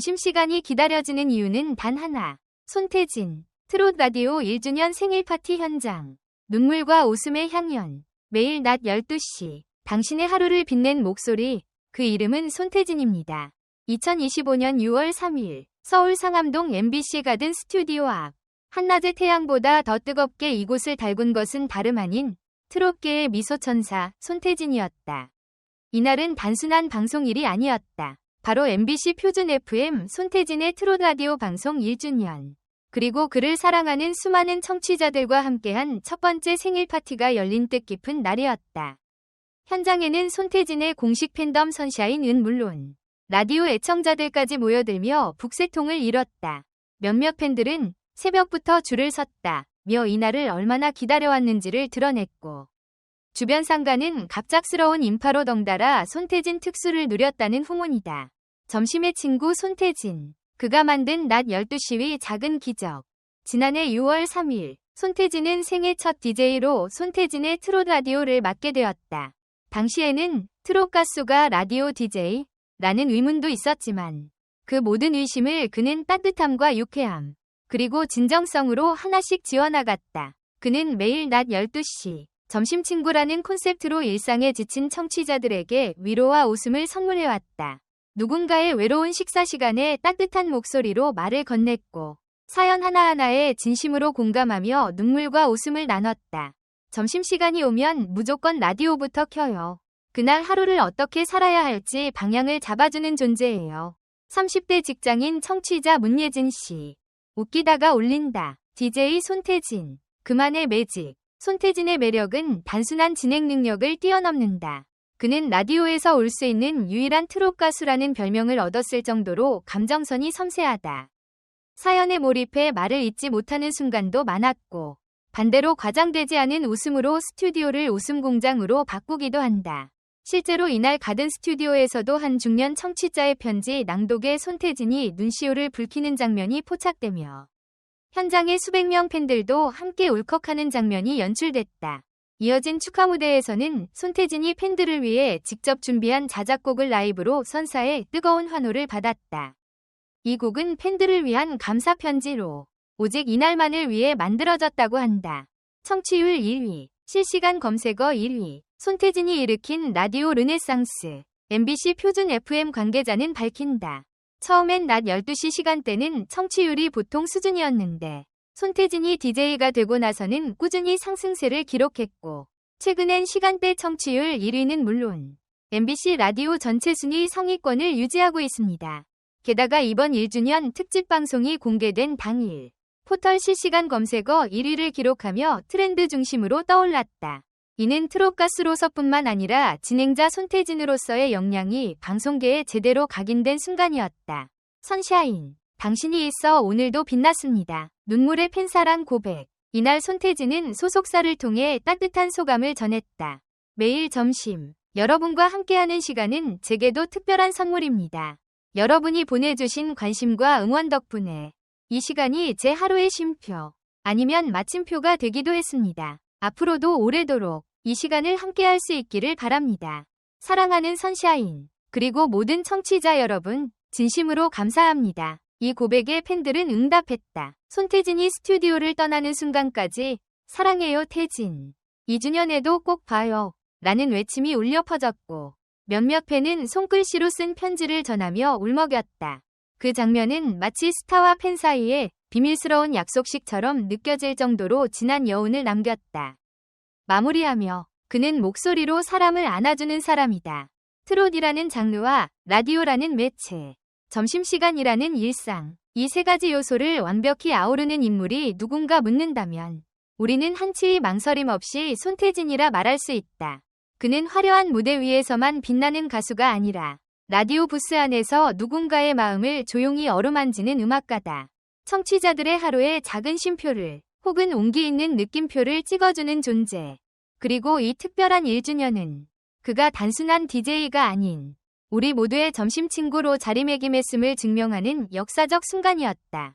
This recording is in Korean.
점심시간이 기다려지는 이유는 단 하나. 손태진, 트롯 라디오 1주년 생일 파티 현장. 눈물과 웃음의 향연. 매일 낮 12시. 당신의 하루를 빛낸 목소리. 그 이름은 손태진입니다. 2025년 6월 3일. 서울 상암동 MBC 가든 스튜디오 앞. 한낮의 태양보다 더 뜨겁게 이곳을 달군 것은 다름 아닌 트롯계의 미소천사 손태진이었다. 이날은 단순한 방송일이 아니었다. 바로 MBC 표준 FM 손태진의 트롯 라디오 방송 1주년. 그리고 그를 사랑하는 수많은 청취자들과 함께한 첫 번째 생일 파티가 열린 뜻깊은 날이었다. 현장에는 손태진의 공식 팬덤 선샤인은 물론 라디오 애청자들까지 모여들며 북새통을 이뤘다. 몇몇 팬들은 새벽부터 줄을 섰다. 며 이날을 얼마나 기다려왔는지를 드러냈고 주변 상가는 갑작스러운 인파로 덩달아 손태진 특수를 누렸다는 후문이다. 점심의 친구 손태진. 그가 만든 낮 12시 위 작은 기적. 지난해 6월 3일 손태진은 생애 첫 DJ로 손태진의 트롯 라디오를 맡게 되었다. 당시에는 트롯 가수가 라디오 DJ? 라는 의문도 있었지만 그 모든 의심을 그는 따뜻함과 유쾌함 그리고 진정성으로 하나씩 지워나갔다. 그는 매일 낮 12시 점심 친구라는 콘셉트로 일상에 지친 청취자들에게 위로와 웃음을 선물해왔다. 누군가의 외로운 식사 시간에 따뜻한 목소리로 말을 건넸고 사연 하나하나에 진심으로 공감하며 눈물과 웃음을 나눴다. 점심시간이 오면 무조건 라디오부터 켜요. 그날 하루를 어떻게 살아야 할지 방향을 잡아주는 존재예요. 30대 직장인 청취자 문예진 씨. 웃기다가 울린다. DJ 손태진. 그만의 매직. 손태진의 매력은 단순한 진행 능력을 뛰어넘는다. 그는 라디오에서 올 수 있는 유일한 트롯 가수라는 별명을 얻었을 정도로 감정선이 섬세하다. 사연에 몰입해 말을 잇지 못하는 순간도 많았고, 반대로 과장되지 않은 웃음으로 스튜디오를 웃음 공장으로 바꾸기도 한다. 실제로 이날 가든 스튜디오에서도 한 중년 청취자의 편지 낭독에 손태진이 눈시울을 붉히는 장면이 포착되며 현장의 수백 명 팬들도 함께 울컥하는 장면이 연출됐다. 이어진 축하 무대에서는 손태진이 팬들을 위해 직접 준비한 자작곡을 라이브로 선사해 뜨거운 환호를 받았다. 이 곡은 팬들을 위한 감사 편지로 오직 이날만을 위해 만들어졌다고 한다. 청취율 1위, 실시간 검색어 1위, 손태진이 일으킨 라디오 르네상스, MBC 표준 FM 관계자는 밝힌다. 처음엔 낮 12시 시간대는 청취율이 보통 수준이었는데, 손태진이 DJ가 되고 나서는 꾸준히 상승세를 기록했고, 최근엔 시간대 청취율 1위는 물론, MBC 라디오 전체 순위 상위권을 유지하고 있습니다. 게다가 이번 1주년 특집 방송이 공개된 당일, 포털 실시간 검색어 1위를 기록하며 트렌드 중심으로 떠올랐다. 이는 트롯 가수로서뿐만 아니라 진행자 손태진으로서의 역량이 방송계에 제대로 각인된 순간이었다. 선샤인, 당신이 있어 오늘도 빛났습니다. 눈물의 팬사랑 고백. 이날 손태진은 소속사를 통해 따뜻한 소감을 전했다. 매일 점심, 여러분과 함께하는 시간은 제게도 특별한 선물입니다. 여러분이 보내주신 관심과 응원 덕분에 이 시간이 제 하루의 쉼표, 아니면 마침표가 되기도 했습니다. 앞으로도 오래도록 이 시간을 함께 할 수 있기를 바랍니다. 사랑하는 선샤인, 그리고 모든 청취자 여러분, 진심으로 감사합니다. 이 고백에 팬들은 응답했다. 손태진이 스튜디오를 떠나는 순간까지 사랑해요 태진. 2주년에도 꼭 봐요. 라는 외침이 울려 퍼졌고 몇몇 팬은 손글씨로 쓴 편지를 전하며 울먹였다. 그 장면은 마치 스타와 팬 사이에 비밀스러운 약속식처럼 느껴질 정도로 진한 여운을 남겼다. 마무리하며 그는 목소리로 사람을 안아주는 사람이다. 트롯이라는 장르와 라디오라는 매체, 점심시간이라는 일상, 이 세 가지 요소를 완벽히 아우르는 인물이 누군가 묻는다면 우리는 한치의 망설임 없이 손태진이라 말할 수 있다. 그는 화려한 무대 위에서만 빛나는 가수가 아니라 라디오 부스 안에서 누군가의 마음을 조용히 어루만지는 음악가다. 청취자들의 하루에 작은 쉼표를 혹은 온기 있는 느낌표를 찍어주는 존재. 그리고 이 특별한 1주년은 그가 단순한 DJ가 아닌 우리 모두의 점심 친구로 자리매김했음을 증명하는 역사적 순간이었다.